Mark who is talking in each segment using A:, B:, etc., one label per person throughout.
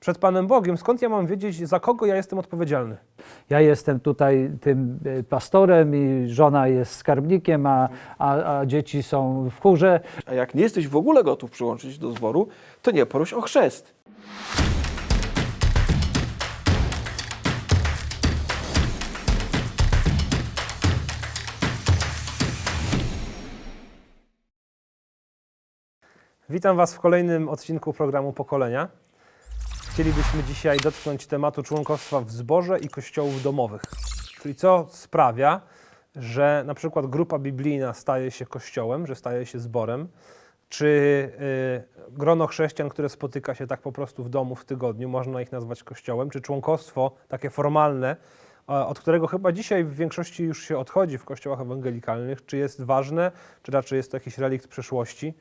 A: przed Panem Bogiem, skąd ja mam wiedzieć, za kogo ja jestem odpowiedzialny?
B: Ja jestem tutaj tym y, pastorem i żona jest skarbnikiem, a, a, a dzieci są w chórze.
C: A jak nie jesteś w ogóle gotów przyłączyć do zboru, to nie proś o chrzest.
A: Witam Was w kolejnym odcinku programu Pokolenia. Chcielibyśmy dzisiaj dotknąć tematu członkostwa w zborze i kościołów domowych. Czyli co sprawia, że na przykład grupa biblijna staje się kościołem, że staje się zborem, czy y, grono chrześcijan, które spotyka się tak po prostu w domu w tygodniu, można ich nazwać kościołem, czy członkostwo takie formalne, od którego chyba dzisiaj w większości już się odchodzi w kościołach ewangelikalnych, czy jest ważne, czy raczej jest to jakiś relikt przeszłości.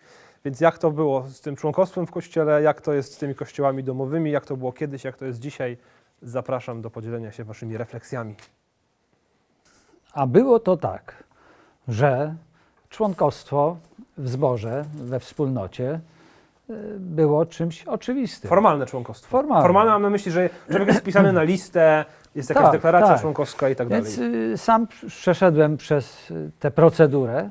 A: Więc jak to było z tym członkostwem w kościele, jak to jest z tymi kościołami domowymi, jak to było kiedyś, jak to jest dzisiaj, zapraszam do podzielenia się waszymi refleksjami.
B: A było to tak, że członkostwo w zborze, we wspólnocie y, było czymś oczywistym.
A: Formalne członkostwo.
B: Formalne.
A: Formalne mam na myśli, że człowiek jest wpisany na listę, jest jakaś
B: Tak,
A: deklaracja
B: tak.
A: członkowska i tak
B: Więc
A: dalej.
B: y, sam przeszedłem przez y, tę procedurę,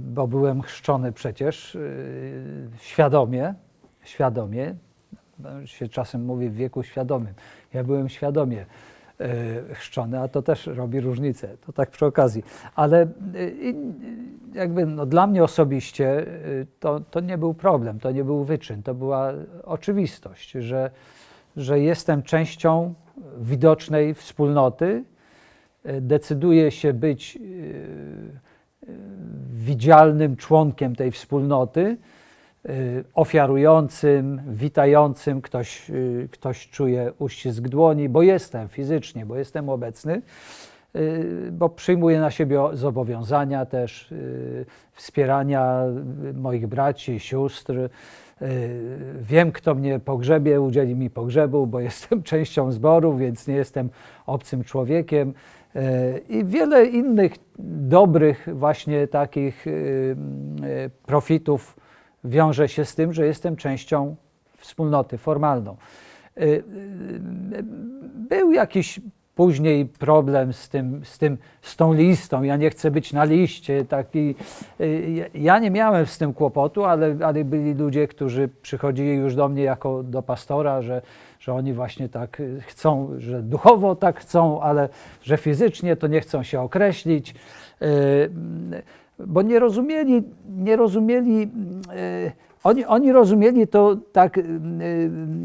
B: bo byłem chrzczony przecież y, świadomie, świadomie, się czasem mówi w wieku świadomym. Ja byłem świadomie y, chrzczony, a to też robi różnicę, to tak przy okazji. Ale y, jakby no, dla mnie osobiście y, to, to nie był problem, to nie był wyczyn, to była oczywistość, że, że jestem częścią widocznej wspólnoty, y, decyduję się być y, y, widzialnym członkiem tej wspólnoty, y, ofiarującym, witającym, ktoś, y, ktoś czuje uścisk dłoni, bo jestem fizycznie, bo jestem obecny, y, bo przyjmuję na siebie zobowiązania też y, wspierania y, moich braci, sióstr. Y, Wiem, kto mnie pogrzebie, udzieli mi pogrzebu, bo jestem częścią zboru, więc nie jestem obcym człowiekiem. Y, I wiele innych dobrych właśnie takich y, y, profitów wiąże się z tym, że jestem częścią wspólnoty formalną. Y, y, Był jakiś później problem z tym, z tym, z tą listą. Ja nie chcę być na liście. Taki, y, ja- nie miałem z tym kłopotu, ale, ale byli ludzie, którzy przychodzili już do mnie jako do pastora, że, że oni właśnie tak y, chcą, że duchowo tak chcą, ale że fizycznie to nie chcą się określić. Y, bo nie rozumieli, nie rozumieli, oni, oni rozumieli to tak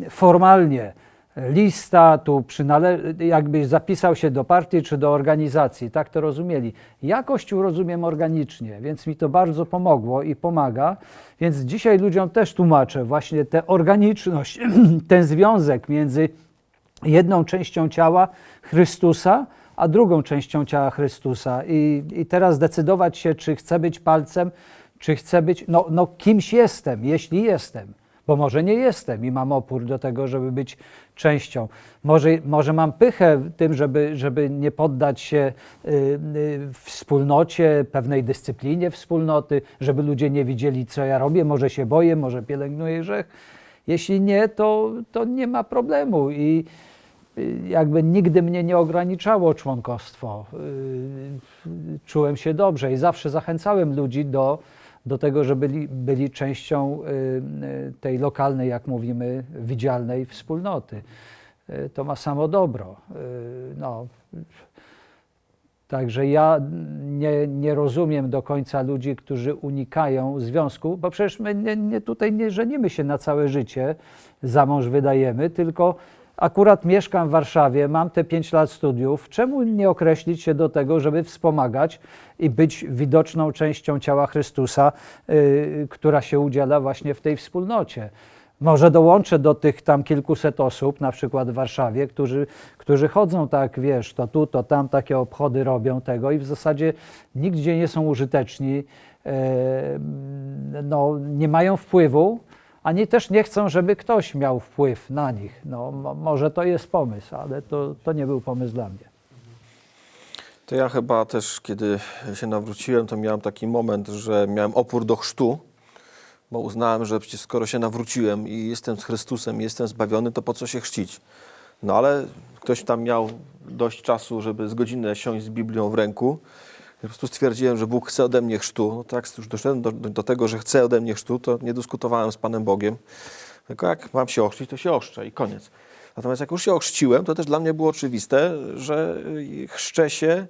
B: formalnie. Lista, tu przynale- jakbyś zapisał się do partii czy do organizacji, tak to rozumieli. Ja Kościół rozumiem organicznie, więc mi to bardzo pomogło i pomaga. Więc dzisiaj ludziom też tłumaczę właśnie tę organiczność, ten związek między jedną częścią ciała Chrystusa, a drugą częścią ciała Chrystusa. I, i teraz decydować się, czy chcę być palcem, czy chcę być, no, no kimś jestem, jeśli jestem. Bo może nie jestem i mam opór do tego, żeby być częścią. Może, może mam pychę tym, żeby, żeby nie poddać się y, y, wspólnocie, pewnej dyscyplinie wspólnoty, żeby ludzie nie widzieli, co ja robię. Może się boję, może pielęgnuję grzech. Jeśli nie, to, to nie ma problemu. I y, jakby nigdy mnie nie ograniczało członkostwo. Y, Czułem się dobrze i zawsze zachęcałem ludzi do, do tego, żeby byli, byli częścią y, y, tej lokalnej, jak mówimy, widzialnej wspólnoty. Y, To ma samo dobro. No, Także ja nie, nie rozumiem do końca ludzi, którzy unikają związku, bo przecież my nie, nie, tutaj nie żenimy się na całe życie, za mąż wydajemy, tylko akurat mieszkam w Warszawie, mam te 5 lat studiów. Czemu nie określić się do tego, żeby wspomagać i być widoczną częścią ciała Chrystusa, y, która się udziela właśnie w tej wspólnocie? Może dołączę do tych tam kilkuset osób, na przykład w Warszawie, którzy, którzy chodzą tak, wiesz, to tu, to tam, takie obchody robią tego i w zasadzie nigdzie nie są użyteczni, e, no, nie mają wpływu, ani też nie chcą, żeby ktoś miał wpływ na nich. No, mo- może to jest pomysł, ale to, to nie był pomysł dla mnie.
C: To ja chyba też, kiedy się nawróciłem, to miałem taki moment, że miałem opór do chrztu, bo uznałem, że przecież skoro się nawróciłem i jestem z Chrystusem, jestem zbawiony, to po co się chrzcić? No ale ktoś tam miał dość czasu, żeby z godzinę siąść z Biblią w ręku. Ja po prostu stwierdziłem, że Bóg chce ode mnie chrztu. No tak, już doszedłem do, do tego, że chce ode mnie chrztu, to nie dyskutowałem z Panem Bogiem. Tylko jak mam się ochrzcić, to się ochrzczę i koniec. Natomiast jak już się ochrzciłem, to też dla mnie było oczywiste, że y, chrzczę się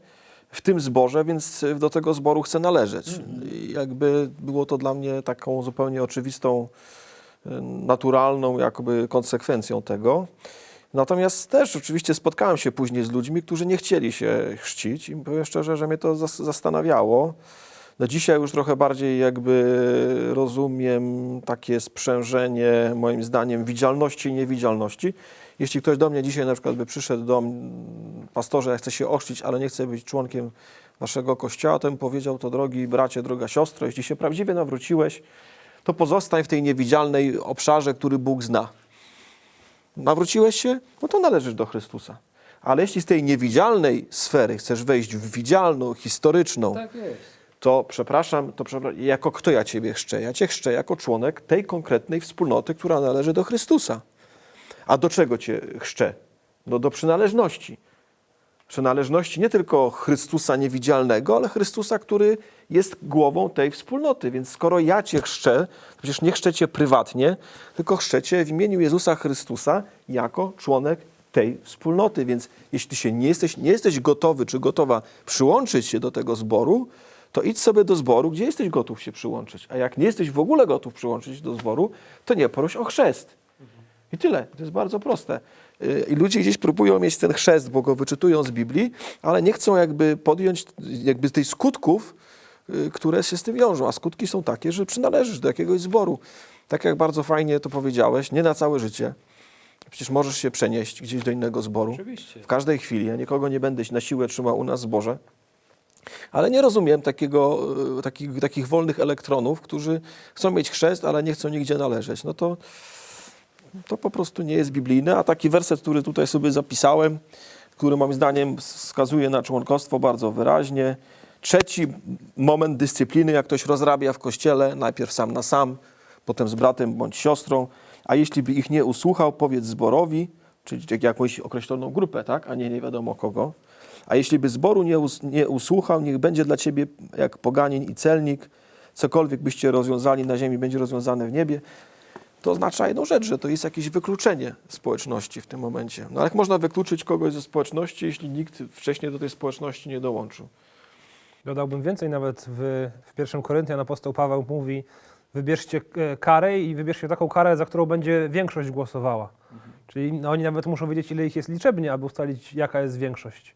C: w tym zborze, więc do tego zboru chcę należeć. I jakby było to dla mnie taką zupełnie oczywistą, y, naturalną jakby konsekwencją tego. Natomiast też oczywiście spotkałem się później z ludźmi, którzy nie chcieli się chrzcić i powiem szczerze, że mnie to zas- zastanawiało. No dzisiaj już trochę bardziej jakby rozumiem takie sprzężenie, moim zdaniem, widzialności i niewidzialności. Jeśli ktoś do mnie dzisiaj na przykład by przyszedł do mnie, pastorze, ja chcę się ochrzcić, ale nie chcę być członkiem waszego kościoła, to bym powiedział, to drogi bracie, droga siostro, jeśli się prawdziwie nawróciłeś, to pozostań w tej niewidzialnej obszarze, który Bóg zna. Nawróciłeś się? No to należysz do Chrystusa. Ale jeśli z tej niewidzialnej sfery chcesz wejść w widzialną, historyczną,
B: Tak
C: to przepraszam, to przepraszam, jako kto ja Ciebie chrzczę? Ja Cię chrzczę jako członek tej konkretnej wspólnoty, która należy do Chrystusa. A do czego Cię chrzczę? No do przynależności. Przynależności nie tylko Chrystusa niewidzialnego, ale Chrystusa, który jest głową tej wspólnoty. Więc skoro ja Cię chrzczę, to przecież nie chrzczę prywatnie, tylko chrzczę w imieniu Jezusa Chrystusa jako członek tej wspólnoty. Więc jeśli Ty się nie jesteś, nie jesteś gotowy czy gotowa przyłączyć się do tego zboru, to idź sobie do zboru, gdzie jesteś gotów się przyłączyć. A jak nie jesteś w ogóle gotów przyłączyć się do zboru, to nie proś o chrzest. I tyle. To jest bardzo proste. Yy, I ludzie gdzieś próbują mieć ten chrzest, bo go wyczytują z Biblii, ale nie chcą jakby podjąć jakby tej skutków, yy, które się z tym wiążą. A skutki są takie, że przynależysz do jakiegoś zboru. Tak jak bardzo fajnie to powiedziałeś, nie na całe życie. Przecież możesz się przenieść gdzieś do innego zboru.
A: Oczywiście.
C: W każdej chwili. Ja nikogo nie będę na siłę trzymał u nas w zborze. Ale nie rozumiem takiego, e, takich, takich wolnych elektronów, którzy chcą mieć chrzest, ale nie chcą nigdzie należeć. No to, to po prostu nie jest biblijne. A taki werset, który tutaj sobie zapisałem, który moim zdaniem wskazuje na członkostwo bardzo wyraźnie. Trzeci moment dyscypliny, jak ktoś rozrabia w kościele, najpierw sam na sam, potem z bratem bądź siostrą, a jeśli by ich nie usłuchał, powiedz zborowi, czyli jakąś określoną grupę, tak, a nie nie wiadomo kogo. A jeśli by zboru nie, us, nie usłuchał, niech będzie dla ciebie jak poganin i celnik, cokolwiek byście rozwiązali na ziemi, będzie rozwiązane w niebie. To oznacza jedną rzecz, że to jest jakieś wykluczenie społeczności w tym momencie. No ale jak można wykluczyć kogoś ze społeczności, jeśli nikt wcześniej do tej społeczności nie dołączył?
A: Dodałbym więcej, nawet w, w pierwszym Koryntian apostoł Paweł mówi, wybierzcie e, karę i wybierzcie taką karę, za którą będzie większość głosowała. Czyli no, oni nawet muszą wiedzieć, ile ich jest liczebnie, aby ustalić, jaka jest większość.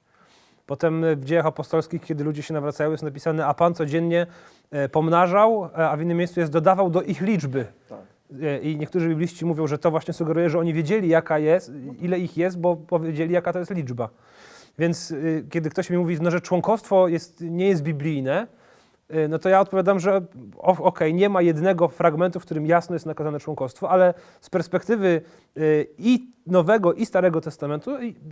A: Potem e, w dziejach apostolskich, kiedy ludzie się nawracają, jest napisane, a Pan codziennie e, pomnażał, a w innym miejscu jest dodawał do ich liczby.
C: Tak.
A: E, I niektórzy bibliści mówią, że to właśnie sugeruje, że oni wiedzieli, jaka jest, ile ich jest, bo powiedzieli, jaka to jest liczba. Więc y, kiedy ktoś mi mówi, no, że członkostwo jest, nie jest biblijne, y, no to ja odpowiadam, że okej, nie ma jednego fragmentu, w którym jasno jest nakazane członkostwo, ale z perspektywy y, i Nowego, i Starego Testamentu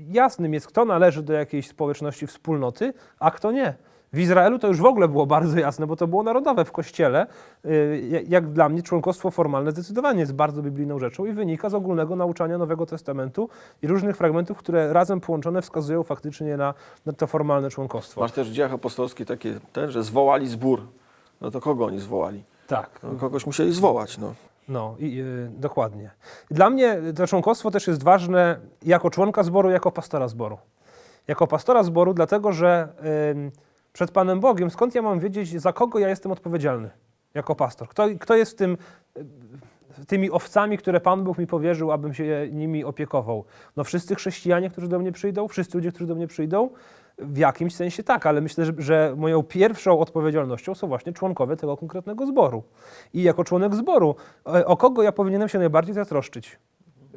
A: jasnym jest, kto należy do jakiejś społeczności, wspólnoty, a kto nie. W Izraelu to już w ogóle było bardzo jasne, bo to było narodowe w kościele. Y, ja- Jak dla mnie członkostwo formalne zdecydowanie jest bardzo biblijną rzeczą i wynika z ogólnego nauczania Nowego Testamentu i różnych fragmentów, które razem połączone wskazują faktycznie na, na to formalne członkostwo.
C: Masz też w dziejach apostolskich takie, ten, że zwołali zbór. No to kogo oni zwołali?
A: Tak,
C: No, kogoś musieli zwołać, no.
A: no i y, dokładnie. Dla mnie to członkostwo też jest ważne jako członka zboru, jako pastora zboru. Jako pastora zboru, dlatego że ym, przed Panem Bogiem, skąd ja mam wiedzieć, za kogo ja jestem odpowiedzialny jako pastor? Kto, kto jest tym, tymi owcami, które Pan Bóg mi powierzył, abym się nimi opiekował? No wszyscy chrześcijanie, którzy do mnie przyjdą, wszyscy ludzie, którzy do mnie przyjdą, w jakimś sensie tak, ale myślę, że, że moją pierwszą odpowiedzialnością są właśnie członkowie tego konkretnego zboru. I jako członek zboru, e, o kogo ja powinienem się najbardziej zatroszczyć?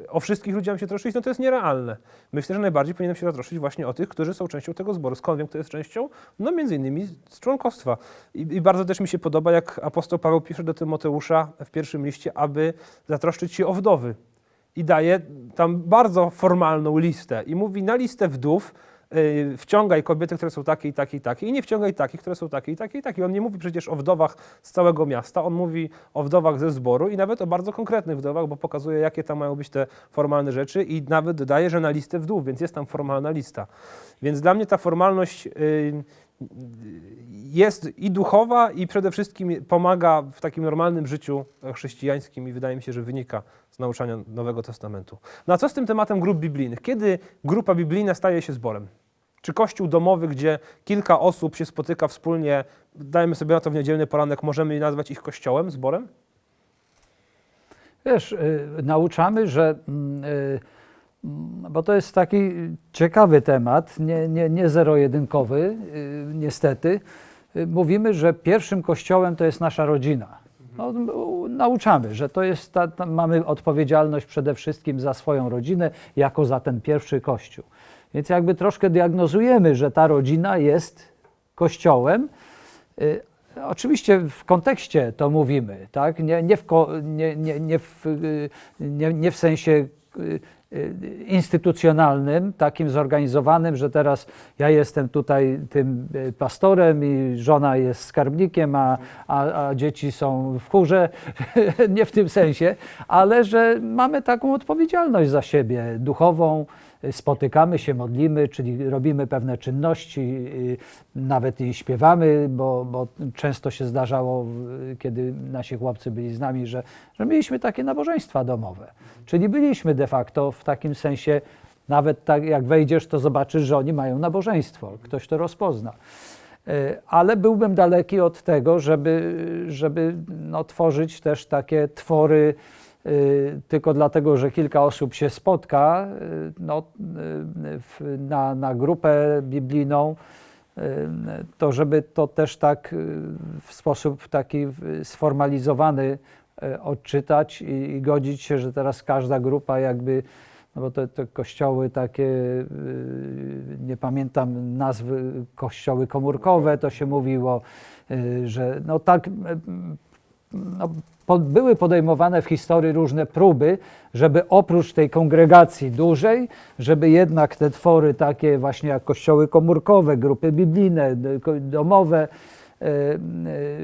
A: O wszystkich ludzi mam się troszczyć, no to jest nierealne. Myślę, że najbardziej powinienem się zatroszczyć właśnie o tych, którzy są częścią tego zboru. Skąd wiem, kto jest częścią? No między innymi z członkostwa. I, I bardzo też mi się podoba, jak apostoł Paweł pisze do Tymoteusza w pierwszym liście, aby zatroszczyć się o wdowy. I daje tam bardzo formalną listę. I mówi na listę wdów wciągaj kobiety, które są takie i takie i takie i nie wciągaj takich, które są takie i takie i takie. On nie mówi przecież o wdowach z całego miasta, on mówi o wdowach ze zboru i nawet o bardzo konkretnych wdowach, bo pokazuje, jakie tam mają być te formalne rzeczy i nawet dodaje, że na listę wdów, więc jest tam formalna lista. Więc dla mnie ta formalność y, jest i duchowa, i przede wszystkim pomaga w takim normalnym życiu chrześcijańskim i wydaje mi się, że wynika z nauczania Nowego Testamentu. No a co z tym tematem grup biblijnych? Kiedy grupa biblijna staje się zborem? Czy kościół domowy, gdzie kilka osób się spotyka wspólnie, dajmy sobie na to w niedzielny poranek, możemy nazwać ich kościołem, zborem?
B: Wiesz, y, nauczamy, że, mm, y, mm, bo to jest taki ciekawy temat, nie, nie, nie zero-jedynkowy, y, niestety. Mówimy, że pierwszym kościołem to jest nasza rodzina. No, nauczamy, że to jest ta, ta, mamy odpowiedzialność przede wszystkim za swoją rodzinę, jako za ten pierwszy kościół. Więc jakby troszkę diagnozujemy, że ta rodzina jest kościołem. Y, Oczywiście w kontekście to mówimy, tak? nie, nie, w, nie, nie, nie, w, y, nie, nie w sensie y, instytucjonalnym, takim zorganizowanym, że teraz ja jestem tutaj tym pastorem i żona jest skarbnikiem, a, a, a dzieci są w chórze. nie w tym sensie, ale że mamy taką odpowiedzialność za siebie duchową, spotykamy się, modlimy, czyli robimy pewne czynności, y, nawet i śpiewamy, bo, bo często się zdarzało, kiedy nasi chłopcy byli z nami, że, że mieliśmy takie nabożeństwa domowe. Czyli byliśmy de facto w takim sensie, nawet tak jak wejdziesz, to zobaczysz, że oni mają nabożeństwo, ktoś to rozpozna. Y, Ale byłbym daleki od tego, żeby, żeby no, tworzyć też takie twory tylko dlatego, że kilka osób się spotka y, no, y, na, na grupę biblijną, y, to żeby to też tak y, w sposób taki y, sformalizowany y, odczytać i, i godzić się, że teraz każda grupa jakby, no bo te, te kościoły takie, y, nie pamiętam nazwy, kościoły komórkowe to się mówiło, y, że no tak y, no, były podejmowane w historii różne próby, żeby oprócz tej kongregacji dużej, żeby jednak te twory takie właśnie jak kościoły komórkowe, grupy biblijne, domowe, e, e,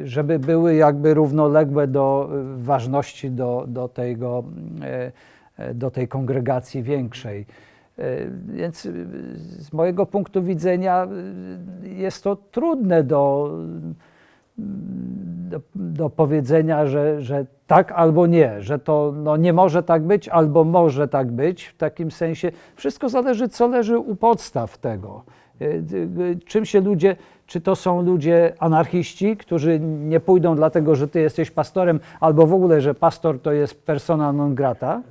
B: żeby były jakby równoległe do ważności do, do, tego, e, do tej kongregacji większej. Więc z mojego punktu widzenia jest to trudne do, do, do powiedzenia, że, że tak albo nie, że to no, nie może tak być albo może tak być. W takim sensie wszystko zależy, co leży u podstaw tego. Y, y, Czym się ludzie, czy to są ludzie anarchiści, którzy nie pójdą dlatego, że ty jesteś pastorem, albo w ogóle, że pastor to jest persona non grata,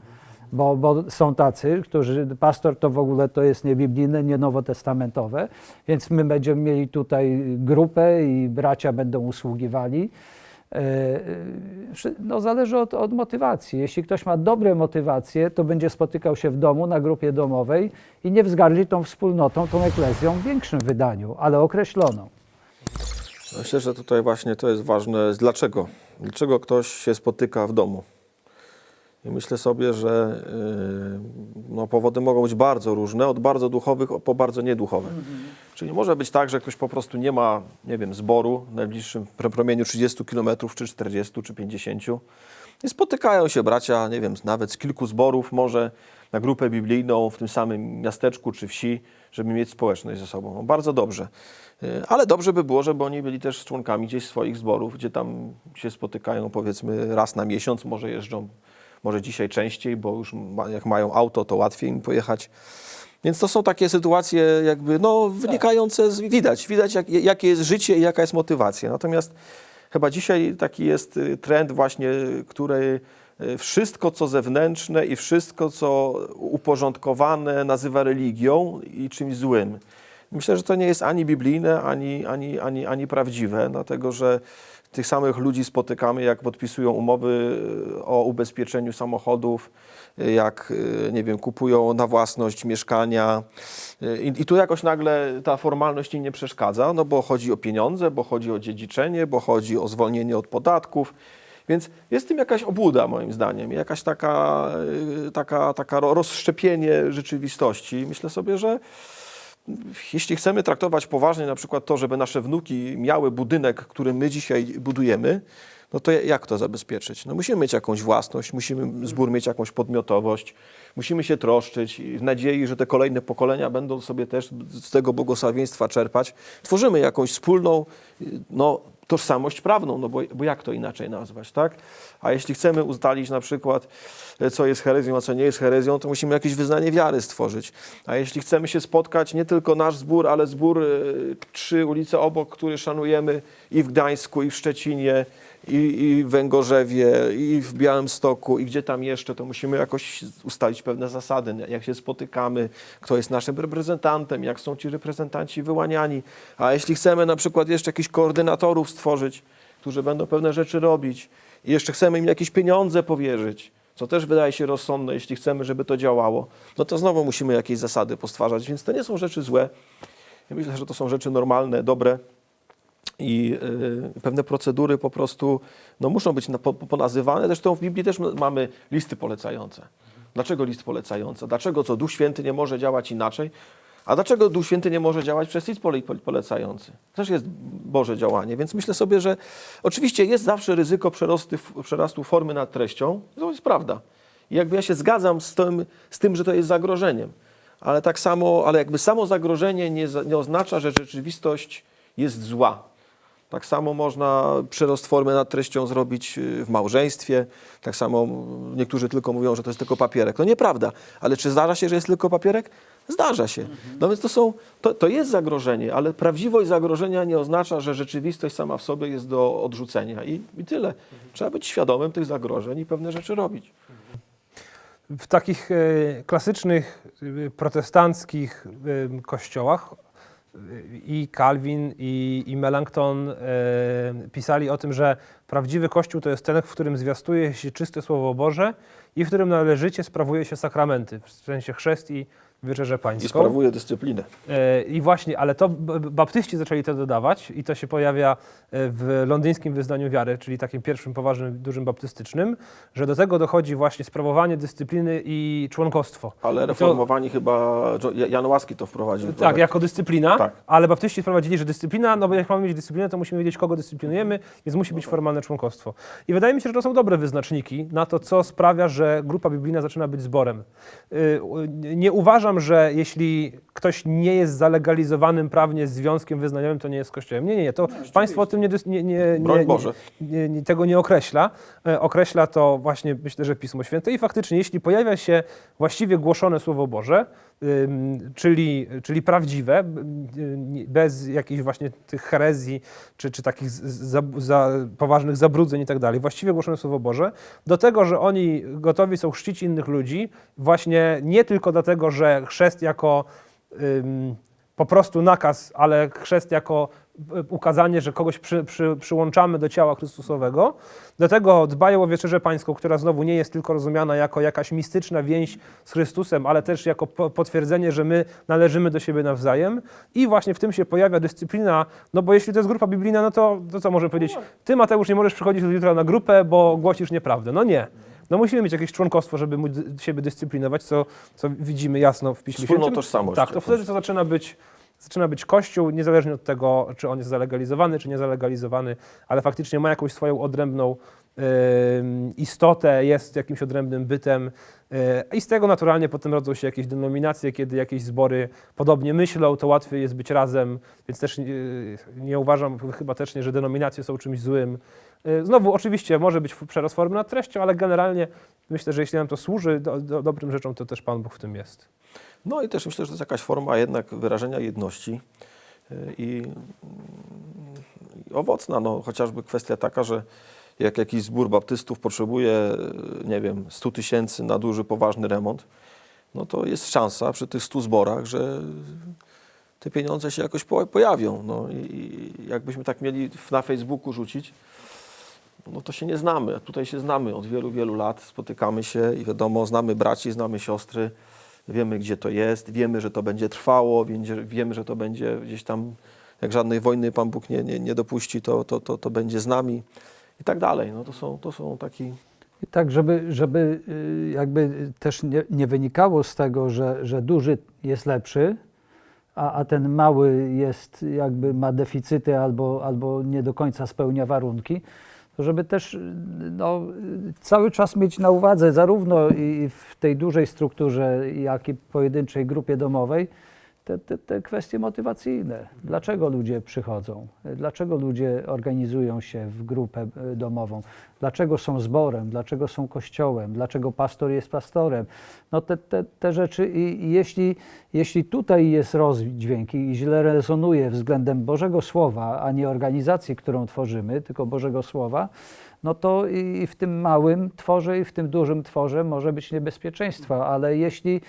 B: bo, bo są tacy, którzy, pastor to w ogóle to jest niebiblijne, nie nowotestamentowe, więc my będziemy mieli tutaj grupę i bracia będą usługiwali. E, No, zależy od, od motywacji. Jeśli ktoś ma dobre motywacje, to będzie spotykał się w domu, na grupie domowej i nie wzgardzi tą wspólnotą, tą eklezją w większym wydaniu, ale określoną.
C: Myślę, że tutaj właśnie to jest ważne. Dlaczego? Dlaczego ktoś się spotyka w domu? I myślę sobie, że yy, no, powody mogą być bardzo różne, od bardzo duchowych po bardzo nieduchowe. Czyli może być tak, że ktoś po prostu nie ma, nie wiem, zboru w najbliższym pr- promieniu 30 km, czy 40, czy 50. I spotykają się bracia, nie wiem, nawet z kilku zborów, może na grupę biblijną w tym samym miasteczku czy wsi, żeby mieć społeczność ze sobą. No, bardzo dobrze. Yy, Ale dobrze by było, żeby oni byli też członkami gdzieś swoich zborów, gdzie tam się spotykają powiedzmy raz na miesiąc, może jeżdżą, może dzisiaj częściej, bo już ma, jak mają auto, to łatwiej im pojechać. Więc to są takie sytuacje jakby no, wynikające z, widać, widać jak, jakie jest życie i jaka jest motywacja. Natomiast chyba dzisiaj taki jest y, trend właśnie, który y, wszystko co zewnętrzne i wszystko co uporządkowane nazywa religią i czymś złym. Myślę, że to nie jest ani biblijne, ani, ani, ani, ani prawdziwe, dlatego że tych samych ludzi spotykamy, jak podpisują umowy y, o ubezpieczeniu samochodów, y, jak, y, nie wiem, kupują na własność mieszkania. I, I tu jakoś nagle ta formalność im nie przeszkadza, no bo chodzi o pieniądze, bo chodzi o dziedziczenie, bo chodzi o zwolnienie od podatków. Więc jest w tym jakaś obłuda, moim zdaniem, jakaś taka, taka, taka ro- rozszczepienie rzeczywistości. Myślę sobie, że jeśli chcemy traktować poważnie na przykład to, żeby nasze wnuki miały budynek, który my dzisiaj budujemy, no to jak to zabezpieczyć? No musimy mieć jakąś własność, musimy zbór mieć jakąś podmiotowość, musimy się troszczyć w nadziei, że te kolejne pokolenia będą sobie też z tego błogosławieństwa czerpać. Tworzymy jakąś wspólną no, tożsamość prawną, no bo, bo jak to inaczej nazwać, tak? A jeśli chcemy ustalić na przykład, e, co jest herezją, a co nie jest herezją, to musimy jakieś wyznanie wiary stworzyć. A jeśli chcemy się spotkać, nie tylko nasz zbór, ale zbór e, trzy ulice obok, który szanujemy i w Gdańsku, i w Szczecinie, i, i w Węgorzewie, i w Białymstoku, i gdzie tam jeszcze, to musimy jakoś ustalić pewne zasady, jak się spotykamy, kto jest naszym reprezentantem, jak są ci reprezentanci wyłaniani. A jeśli chcemy na przykład jeszcze jakichś koordynatorów stworzyć, którzy będą pewne rzeczy robić i jeszcze chcemy im jakieś pieniądze powierzyć, co też wydaje się rozsądne, jeśli chcemy, żeby to działało, no to znowu musimy jakieś zasady postwarzać, więc to nie są rzeczy złe. Ja myślę, że to są rzeczy normalne, dobre i y, pewne procedury po prostu no, muszą być na, po, ponazywane. Zresztą w Biblii też mamy listy polecające. Dlaczego list polecający? Dlaczego co? Duch Święty nie może działać inaczej? A dlaczego Duch Święty nie może działać przez list pole- pole- polecający? Też jest Boże działanie, więc myślę sobie, że oczywiście jest zawsze ryzyko przerosty, przerastu formy nad treścią. To jest prawda. I jakby ja się zgadzam z tym, z tym, że to jest zagrożeniem. Ale tak samo, ale jakby samo zagrożenie nie, nie oznacza, że rzeczywistość jest zła. Tak samo można przerost formy nad treścią zrobić y, w małżeństwie. Tak samo niektórzy tylko mówią, że to jest tylko papierek. No nieprawda. Ale czy zdarza się, że jest tylko papierek? Zdarza się. No więc to, są, to, to jest zagrożenie, ale prawdziwość zagrożenia nie oznacza, że rzeczywistość sama w sobie jest do odrzucenia. I, i tyle. Trzeba być świadomym tych zagrożeń i pewne rzeczy robić.
A: W takich e, klasycznych e, protestanckich e, kościołach i Calvin, i, i Melanchthon e, pisali o tym, że prawdziwy kościół to jest ten, w którym zwiastuje się czyste Słowo Boże i w którym należycie sprawuje się sakramenty, w sensie chrzest i wieczerzę
C: I
A: pańską.
C: sprawuje dyscyplinę.
A: E, I właśnie, ale to baptyści zaczęli to dodawać i to się pojawia e, w londyńskim wyznaniu wiary, czyli takim pierwszym poważnym, dużym baptystycznym, że do tego dochodzi właśnie sprawowanie dyscypliny i członkostwo.
C: Ale
A: I to-
C: reformowani chyba, Jan Łaski to wprowadził.
A: Tak, jako dyscyplina,
C: Tak.
A: ale baptyści wprowadzili, że dyscyplina, no bo jak mamy mieć dyscyplinę, to musimy wiedzieć, kogo dyscyplinujemy, więc musi być formalne członkostwo. I wydaje mi się, że to są dobre wyznaczniki na to, co sprawia, że grupa biblijna zaczyna być zborem. Y, Nie uważam, że jeśli ktoś nie jest zalegalizowanym prawnie związkiem wyznaniowym, to nie jest kościołem. Nie, nie, nie. To państwo o tym nie, nie, nie, nie,
C: Broń
A: nie,
C: Boże.
A: nie, nie, tego nie określa. E, Określa to właśnie, myślę, że Pismo Święte. I faktycznie, jeśli pojawia się właściwie głoszone Słowo Boże, ym, czyli, czyli prawdziwe, y, bez jakichś właśnie tych herezji, czy, czy takich z- za, za poważnych zabrudzeń i tak dalej, właściwie głoszone Słowo Boże, do tego, że oni gotowi są chrzcić innych ludzi, właśnie nie tylko dlatego, że chrzest jako po prostu nakaz, ale chrzest jako y, ukazanie, że kogoś przy, przy, przyłączamy do ciała Chrystusowego. Do tego dbają o wieczerzę pańską, która znowu nie jest tylko rozumiana jako jakaś mistyczna więź z Chrystusem, ale też jako po, potwierdzenie, że my należymy do siebie nawzajem. I właśnie w tym się pojawia dyscyplina, no bo jeśli to jest grupa biblijna, no to, to co możemy powiedzieć? Ty Mateusz nie możesz przychodzić jutro na grupę, bo głosisz nieprawdę. No nie. No musimy mieć jakieś członkostwo, żeby móc siebie dyscyplinować, co, co widzimy jasno w Piśmie
C: Wspólną
A: Świętym.
C: tożsamość
A: Tak, to
C: jakąś.
A: wtedy to zaczyna być, zaczyna być Kościół, niezależnie od tego, czy on jest zalegalizowany, czy niezalegalizowany, ale faktycznie ma jakąś swoją odrębną istotę, jest jakimś odrębnym bytem e, i z tego naturalnie potem rodzą się jakieś denominacje, kiedy jakieś zbory podobnie myślą, to łatwiej jest być razem, więc też nie uważam, chyba też nie, że denominacje są czymś złym. E, Znowu, oczywiście może być przerost formy nad treścią, ale generalnie myślę, że jeśli nam to służy do, do, dobrym rzeczom, to też Pan Bóg w tym jest.
C: No i też myślę, że to jest jakaś forma jednak wyrażenia jedności y, i, i owocna, no chociażby kwestia taka, że jak jakiś zbór baptystów potrzebuje, nie wiem, 100 tysięcy na duży, poważny remont, no to jest szansa przy tych 100 zborach, że te pieniądze się jakoś po- pojawią. No i jakbyśmy tak mieli na Facebooku rzucić, no to się nie znamy. Tutaj się znamy od wielu, wielu lat, spotykamy się i wiadomo, znamy braci, znamy siostry, wiemy gdzie to jest, wiemy, że to będzie trwało, wiemy że to będzie gdzieś tam, jak żadnej wojny Pan Bóg nie, nie, nie dopuści, to, to, to, to będzie z nami i tak dalej. No to są, to są taki...
B: I Tak, żeby, żeby y, jakby też nie, nie wynikało z tego, że, że duży jest lepszy, a, a ten mały jest jakby ma deficyty albo, albo nie do końca spełnia warunki, to żeby też no, cały czas mieć na uwadze zarówno i w tej dużej strukturze, jak i pojedynczej grupie domowej, te, te, te kwestie motywacyjne. Dlaczego ludzie przychodzą? Dlaczego ludzie organizują się w grupę e, domową? Dlaczego są zborem? Dlaczego są kościołem? Dlaczego pastor jest pastorem? No te, te, te rzeczy i jeśli, jeśli tutaj jest rozdźwięk i źle rezonuje względem Bożego Słowa, a nie organizacji, którą tworzymy, tylko Bożego Słowa, no to i w tym małym tworze i w tym dużym tworze może być niebezpieczeństwo, ale jeśli,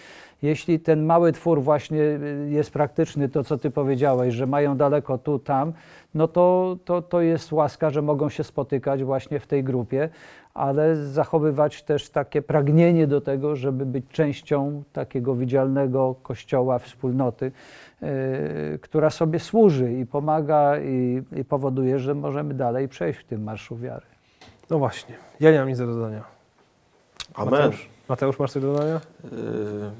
B: jeśli ten mały twór właśnie y, jest praktyczny, to co ty powiedziałeś, że mają daleko tu, tam, no to, to, to jest łaska, że mogą się spotykać właśnie w tej grupie, ale zachowywać też takie pragnienie do tego, żeby być częścią takiego widzialnego kościoła, wspólnoty, y, która sobie służy i pomaga i, i powoduje, że możemy dalej przejść w tym marszu wiary.
A: No właśnie, ja nie mam nic do dodania.
C: Amen.
A: Mateusz, Mateusz masz coś do dodania?
C: Y,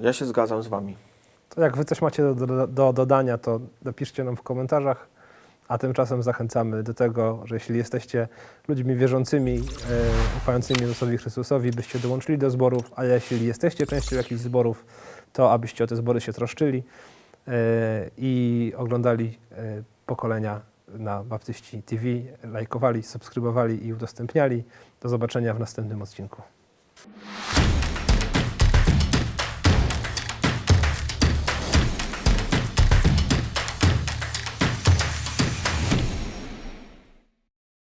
C: Ja się zgadzam z wami.
A: To jak wy coś macie do, do, do dodania, to napiszcie nam w komentarzach. A tymczasem zachęcamy do tego, że jeśli jesteście ludźmi wierzącymi, e, ufającymi Jezusowi Chrystusowi, byście dołączyli do zborów, a jeśli jesteście częścią jakichś zborów, to abyście o te zbory się troszczyli e, i oglądali e, pokolenia na Baptyści TV, lajkowali, subskrybowali i udostępniali. Do zobaczenia w następnym odcinku.